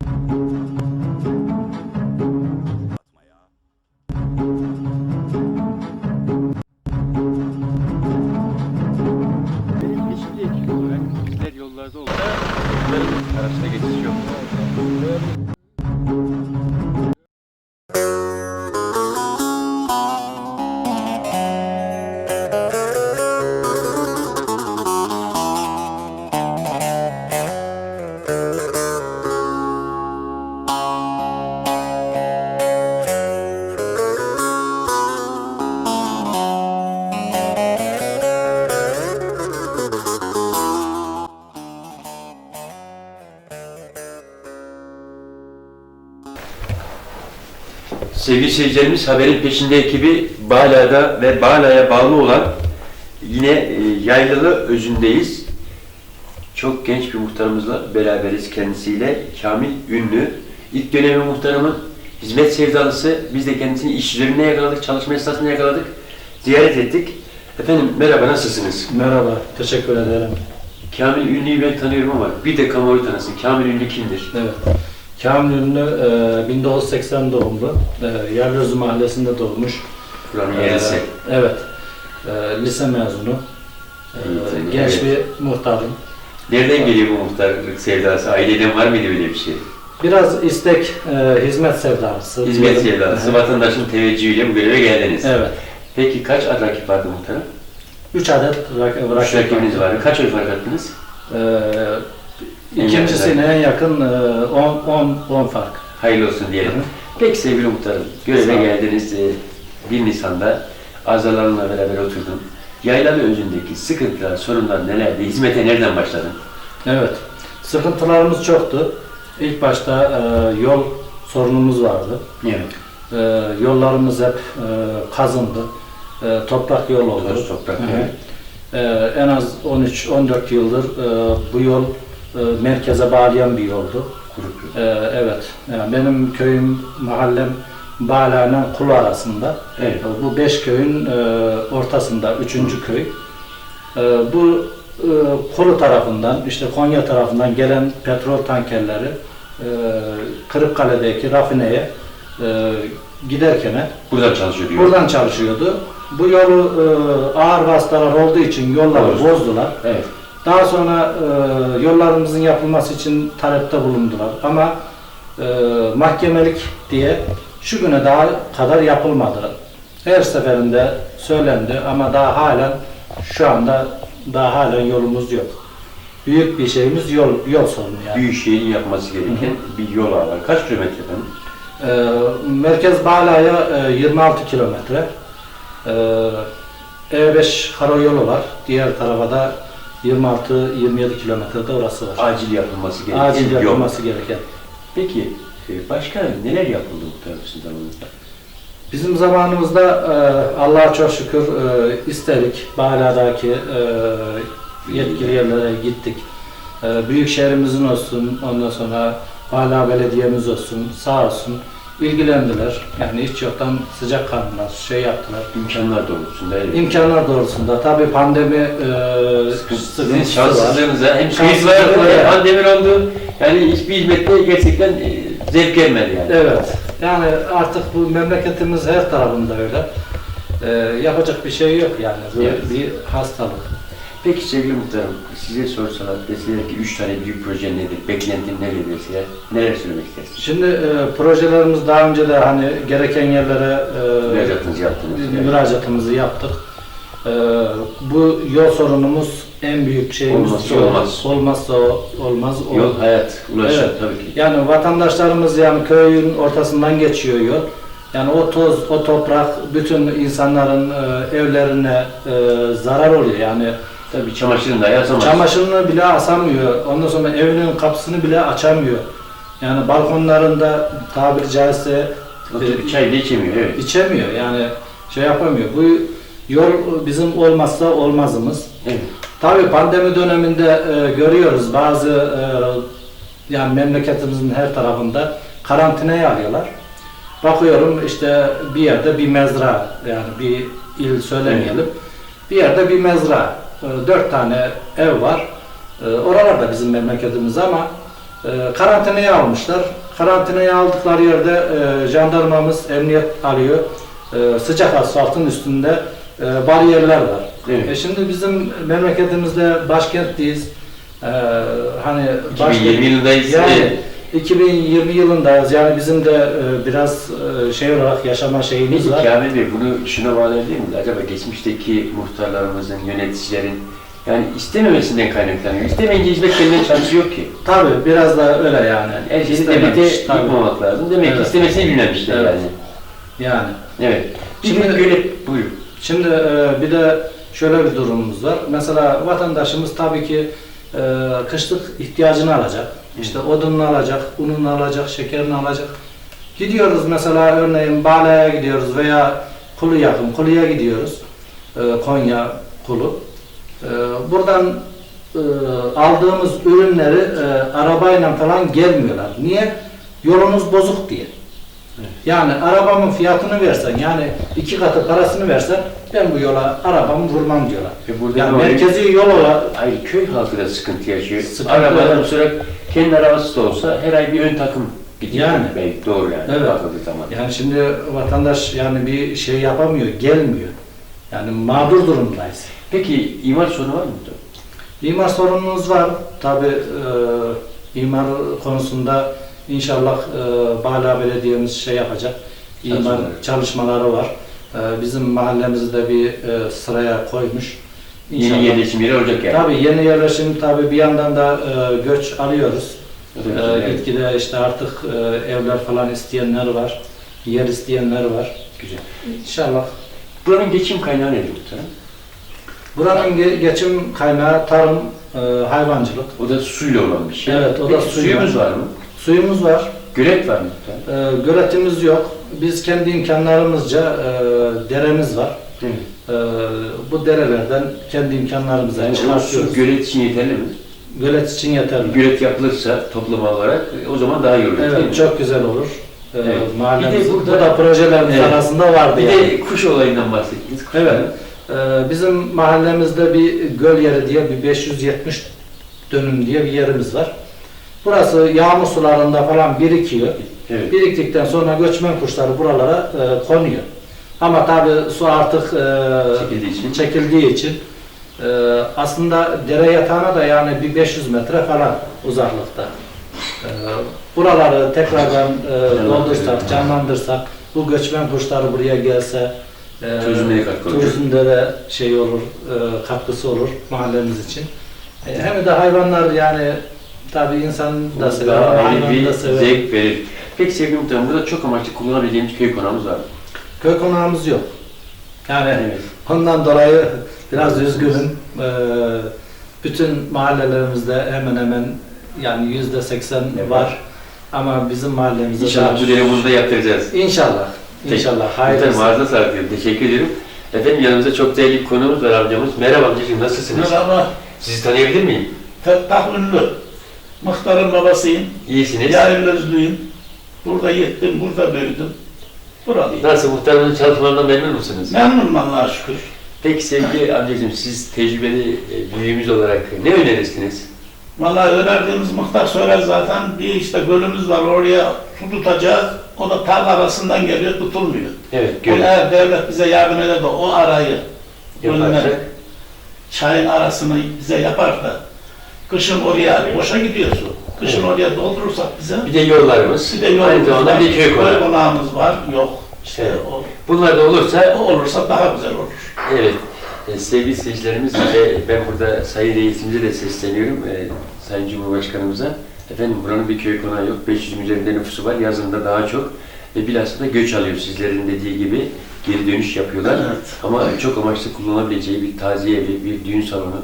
Benim Sevgili seyircilerimiz haberin peşinde ekibi Bağla'da ve Bağla'ya bağlı olan yine e, Yaylalı özündeyiz. Çok genç bir muhtarımızla beraberiz kendisiyle. Kamil Ünlü. İlk dönemi muhtarımın hizmet sevdalısı. Biz de kendisini iş üzerinde yakaladık, çalışma esnasında yakaladık. Ziyaret ettik. Efendim merhaba nasılsınız? Merhaba, teşekkür ederim. Kamil Ünlü'yü ben tanıyorum ama bir de kamuoyu tanısın. Kamil Ünlü kimdir? Evet. Kamil Ünlü e, 1980 doğumlu. E, Yerlözü mahallesinde doğmuş. Buranın E, yerlisi. evet. E, lise mezunu. E, Evet, genç evet. bir muhtarım. Nereden geliyor bu muhtarlık sevdası? Aileden var mıydı böyle bir şey? Biraz istek, e, hizmet sevdalısı. Hizmet diyelim. sevdalısı, Evet. vatandaşın teveccühüyle bu göreve geldiniz. Evet. Peki kaç ad rakip vardı muhtarım? Üç adet rak rakip rakibiniz vardı. Kaç oy fark attınız? E, En ikincisine en yakın 10 10 fark. Hayırlı olsun diyelim. Hı hı. Peki sevgili muhtarım, göreve geldiniz. e, 1 Nisan'da azalarınla beraber oturdum. Yaylalı özündeki sıkıntılar, sorunlar nelerdi? Hizmete nereden başladın? Evet. Sıkıntılarımız çoktu. İlk başta e, yol sorunumuz vardı. Evet. Ee, yollarımız hep e, kazındı. Ee, toprak yol oldu. Toz toprak yol. Ee, en az 13-14 yıldır e, bu yol e, merkeze bağlayan bir yoldu. Ee, evet. Yani benim köyüm, mahallem Bağla'nın Kulu arasında. Evet. Ee, Bu beş köyün e, ortasında üçüncü köy. Ee, bu e, Kulu tarafından, işte Konya tarafından gelen petrol tankerleri e, Kırıkkale'deki rafineye e, giderken Buradan çalışıyor diyor. buradan çalışıyordu. Bu yolu e, ağır vasıtalar olduğu için yolları Bozdu. bozdular. Evet. Daha sonra e, yollarımızın yapılması için talepte bulundular. Ama e, mahkemelik diye şu güne daha kadar yapılmadı. Her seferinde söylendi ama daha halen şu anda daha halen yolumuz yok. Büyük bir şeyimiz yol yol sorunu yani. Büyükşehir'in yapması gereken bir yol var. Kaç kilometre efendim? Ee, Merkez Bağla'ya e, 26 kilometre. Ee, E5 karayolu var. Diğer tarafa da 26-27 kilometrede orası var. Acil yapılması gereken Acil yol. yapılması gereken. Peki e, başka neler yapıldı muhtarım sizin zamanınızda? Bizim zamanımızda e, Allah'a çok şükür e, istedik. Bağla'daki e, yetkili yerlere gittik. E, büyük şehrimizin olsun, ondan sonra Bağla Belediye'miz olsun, sağ olsun ilgilendiler. Yani hiç yoktan sıcak kanlılar, şey yaptılar. İmkanlar doğrultusunda evet. İmkanlar doğrusunda tabii pandemi e, Sizin sıkıntısı var. şanssızlığınıza hem var, Şanssızlığı, hem pandemi oldu. Yani hiçbir hizmette gerçekten e, zevk gelmedi yani. Evet. Yani artık bu memleketimiz her tarafında öyle. E, yapacak bir şey yok yani. Bu Evet. bir hastalık. Peki sevgili muhtarım, size sorsalar, deseler ki üç tane büyük proje nedir, beklentin nedir deseler, neler söylemek istersiniz? Şimdi e, projelerimiz daha önce de hani gereken yerlere e, Müracaatınızı yaptınız. biz müracaatımızı yaptık. E, bu yol sorunumuz en büyük şeyimiz. Olmazsa yol. olmaz. Olmazsa o- olmaz. O- Yol, hayat, ulaşım Evet. tabii ki. Yani vatandaşlarımız yani köyün ortasından geçiyor yol. Yani o toz, o toprak bütün insanların e, evlerine e, zarar oluyor. Yani Tabii çamaşırın da yazamaz. çamaşırını bile asamıyor. Ondan sonra evinin kapısını bile açamıyor. Yani balkonlarında tabiri caizse Oturup çay bile içemiyor, evet. içemiyor. Yani şey yapamıyor. Bu yol bizim olmazsa olmazımız. evet. Tabii pandemi döneminde e, görüyoruz bazı e, yani memleketimizin her tarafında karantinaya alıyorlar. Bakıyorum işte bir yerde bir mezra yani bir il söylemeyelim. Bir yerde bir mezra. E, dört tane ev var. E, oralarda bizim memleketimiz ama E, karantinaya almışlar. Karantinaya aldıkları yerde e, jandarmamız emniyet alıyor. E, sıcak asfaltın üstünde bariyerler var. Evet. E şimdi bizim memleketimizde başkentliyiz. E, hani 2020 yılındayız. Yani. 2020 yılındayız. Yani bizim de e, biraz e, şey olarak yaşama şeyimiz Peki var. Kamil Bey bunu şuna bağlayabilir miyiz? Acaba geçmişteki muhtarlarımızın, yöneticilerin yani istememesinden kaynaklanıyor. İstemeyince hizmet şansı yok ki. Tabii biraz da öyle yani. Her şeyi İstememiş, devlete tabii. yıkmamak lazım. Demek ki Evet. istemesini bilmemişler Evet. yani. Yani. Evet. Şimdi- Şimdi göre buyurun. Şimdi e, bir de şöyle bir durumumuz var. Mesela vatandaşımız tabii ki e, kışlık ihtiyacını alacak. İşte odununu alacak, ununu alacak, şekerini alacak. Gidiyoruz mesela örneğin Bala'ya gidiyoruz veya Kulu yakın, Kulu'ya gidiyoruz. E, Konya Kulu. E, buradan e, aldığımız ürünleri e, arabayla falan gelmiyorlar. Niye? Yolumuz bozuk diye. Yani arabamın fiyatını versen yani iki katı parasını versen ben bu yola arabamı vurmam diyorlar. E burada Yani ne merkezi yol olarak Hayır köy halkı da sıkıntı yaşıyor. Sıkıntı, Arabadan sonra kendi arabası da olsa her ay bir ön takım gidiyor. Yani. Belki doğru yani. Evet. Bakıldığı zaman. yani şimdi vatandaş yani bir şey yapamıyor, gelmiyor. Yani mağdur durumdayız. Peki imar sorunu var mı? İmar sorunumuz var. Tabi imar konusunda inşallah e, Bala Belediye'miz şey yapacak. İmar Çalışmaları. var. E, bizim mahallemizi de bir e, sıraya koymuş. Yeni yerleşim yeri olacak yani. Tabii yeni yerleşim tabii bir yandan da e, göç alıyoruz. E, evet. gitgide işte artık e, evler falan isteyenler var. Yer isteyenler var. Güzel. İnşallah. Buranın geçim kaynağı nedir muhtarım? Buranın ge- geçim kaynağı tarım, e, hayvancılık. O da suyla olan bir şey. Evet, o da suyla. suyumuz var mı? Suyumuz var. Gölet var mı? E, göletimiz yok. Biz kendi imkanlarımızca e, deremiz var. Evet. E, bu derelerden kendi imkanlarımıza Yani çıkartıyoruz. su gölet için yeterli mi? Gölet için yeterli. Gölet yapılırsa toplama olarak o zaman daha iyi olur. Evet, çok güzel olur. E, Evet. Bir de burada- bu da projelerimiz Evet. arasında vardı Bir yani. de kuş olayından bahsettiniz. Kuş Evet. Ee, bizim mahallemizde bir göl yeri diye bir 570 dönüm diye bir yerimiz var. Burası yağmur sularında falan birikiyor. Evet. Biriktikten sonra göçmen kuşları buralara e, konuyor. Ama tabi su artık e, Çekildiği için. çekildiği için e, aslında dere yatağına da yani bir 500 metre falan uzaklıkta. E, buraları tekrardan e, doldursak, canlandırsak, bu göçmen kuşları buraya gelse e, turizmde de şey olur, e, katkısı olur mahallemiz için. E, hem de hayvanlar yani tabi insanı da sever, bir da sever. zevk verir. Peki sevgili muhtarım burada çok amaçlı kullanabileceğimiz köy konağımız var mı? Köy konağımız yok. Yani Evet. ondan dolayı biraz üzgünüm. Ee, bütün mahallelerimizde hemen hemen yani yüzde seksen Evet. var. Ama bizim mahallemizde İnşallah bu dönemimizde yaptıracağız. İnşallah. İnşallah. Hayırlısı. ağzına sağlık diyorum. Teşekkür ederim. Efendim yanımızda çok değerli bir konuğumuz var amcamız. Merhaba amcacığım nasılsınız? Merhaba, Sizi tanıyabilir miyim? Fettah Ünlü. Muhtarın babasıyım. İyisiniz. Yarın özlüyüm. Burada yettim, burada büyüdüm. Buralıyım. Nasıl muhtarımızın çalışmalarından memnun musunuz? Memnunum Allah'a şükür. Peki sevgili amcacığım siz tecrübeli e, büyüğümüz olarak ne önerirsiniz? Vallahi önerdiğimiz muhtar söyler zaten. Bir işte gölümüz var, oraya su tutacağız. O da tarla arasından geliyor, tutulmuyor. Evet, görün. eğer devlet bize yardım eder de o arayı, gölüne, çayın arasını bize yapar da kışın oraya boşa gidiyor su. Kışın oraya doldurursak bize Bir de yollarımız. bir de Aynı yolumuz zamanda var, bir köy konağı. konağımız var, yok. İşte Evet. o, Bunlar da olursa o olursa daha güzel olur. Evet, e, sevgili seyircilerimiz ve ben burada Sayın Reisimize de sesleniyorum, e, Sayın Cumhurbaşkanımıza. Efendim buranın bir köy konağı yok, 500 üzerinde nüfusu var, yazında daha çok. Ve bilhassa da göç alıyor sizlerin dediği gibi, geri dönüş yapıyorlar. Evet. Ama çok amaçlı kullanabileceği bir taziye evi, bir düğün salonu,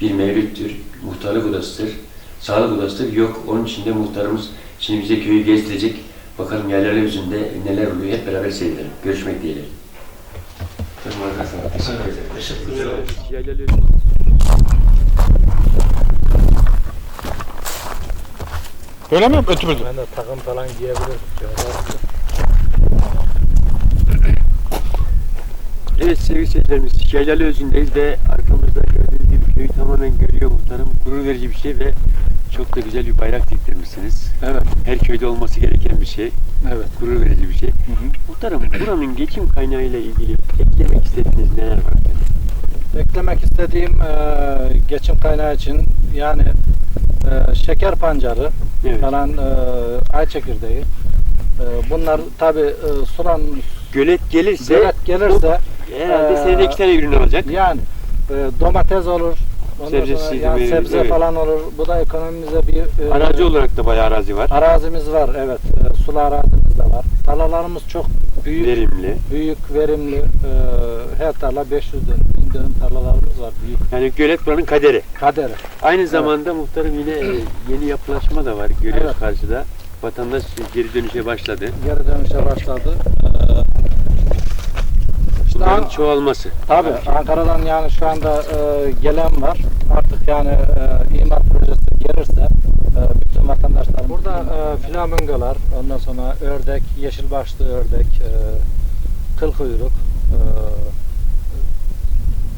bir mevlüttür, muhtarlık odasıdır, sağlık odasıdır. Yok, onun için de muhtarımız şimdi bize köyü gezdirecek. Bakalım yerler yüzünde neler oluyor, hep beraber seyredelim. Görüşmek dileğiyle. Teşekkür ederim. Teşekkür ederim. Öyle mi? Ötümürdü. Ben de takım falan giyebilirim. Evet sevgili seyircilerimiz, Şelal'i özündeyiz ve arkamızda köyü tamamen görüyor muhtarım. Gurur verici bir şey ve Çok da güzel bir bayrak diktirmişsiniz. Evet, Her köyde olması gereken bir şey. evet. Gurur verici bir şey. Muhtarım buranın geçim kaynağıyla ilgili eklemek istediğiniz neler var? Eklemek istediğim e, geçim kaynağı için yani e, şeker pancarı Evet. falan e, ay çekirdeği. E, bunlar tabi e, sulan Gölet gelirse gölet gelirse herhalde Ee, senede iki tane ürün alacak. yani e, domates olur. Ondan Sebzesi, sonra yani meyvesi, sebze evet. falan olur. Bu da ekonomimize bir e, Arazi olarak da bayağı arazi var. arazimiz var. Evet. E, sulu arazimiz de var. Tarlalarımız çok büyük. Verimli. Büyük, verimli. E, her tarla 500 dönüm, 1000 dönüm tarlalarımız var. Büyük. Yani gölet buranın kaderi. Kaderi. Aynı zamanda muhtarım yine e, yeni yapılaşma da var. Görüyoruz Evet. karşıda. Vatandaş geri dönüşe başladı. Geri dönüşe başladı. İşte An- çoğalması. Tabii Ankara'dan yani şu anda e, gelen var. Artık yani e, imar projesi gelirse e, bütün vatandaşlar burada e, flamingolar, ondan sonra ördek, yeşil başlı ördek, e, kıl kuyruk, e,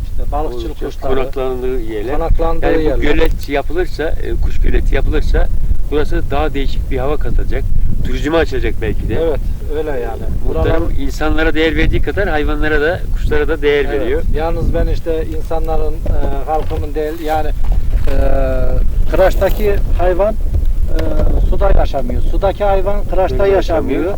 işte balıkçılık Oldukça kuşları, Konaklandığı yerler. konaklandığı Yani bu yerler. gölet yapılırsa, e, kuş göleti yapılırsa burası daha değişik bir hava katacak. Turizme açacak belki de. Evet, öyle yani. Muhtarım Buralar- insanlara değer verdiği kadar hayvanlara da, kuşlara da değer Evet, veriyor. Yalnız ben işte insanların, e, halkımın değil yani e, kıraçtaki hayvan e, suda yaşamıyor. Sudaki hayvan kıraçta yaşamıyor. yaşamıyor.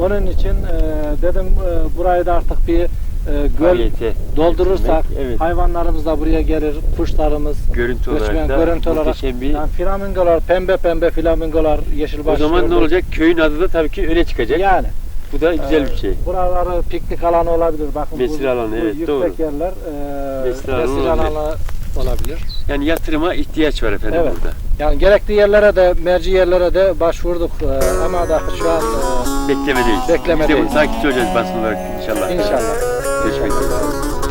Onun için e, dedim e, burayı da artık bir e, göl Faaliyete doldurursak getirmek, evet. hayvanlarımız da buraya gelir, kuşlarımız Görüntü olarak göçmen, da görüntü olarak bir... yani flamingolar, pembe pembe flamingolar, yeşil o zaman ne olacak? Köyün adı da tabii ki öne çıkacak. Yani Bu da güzel bir ee, şey. Buraları piknik alanı olabilir. Bakın Mesire bu, alanı, bu evet, yüksek doğru. yerler e, Mesire alanı mesire olabilir. alanı olabilir. Yani yatırıma ihtiyaç var efendim Evet. burada. Yani gerekli yerlere de merci yerlere de başvurduk e, ama da şu an e, Beklemedeyiz. Beklemedeyiz. Takipçi olacağız basın olarak inşallah. inşallah. Görüşmek üzere.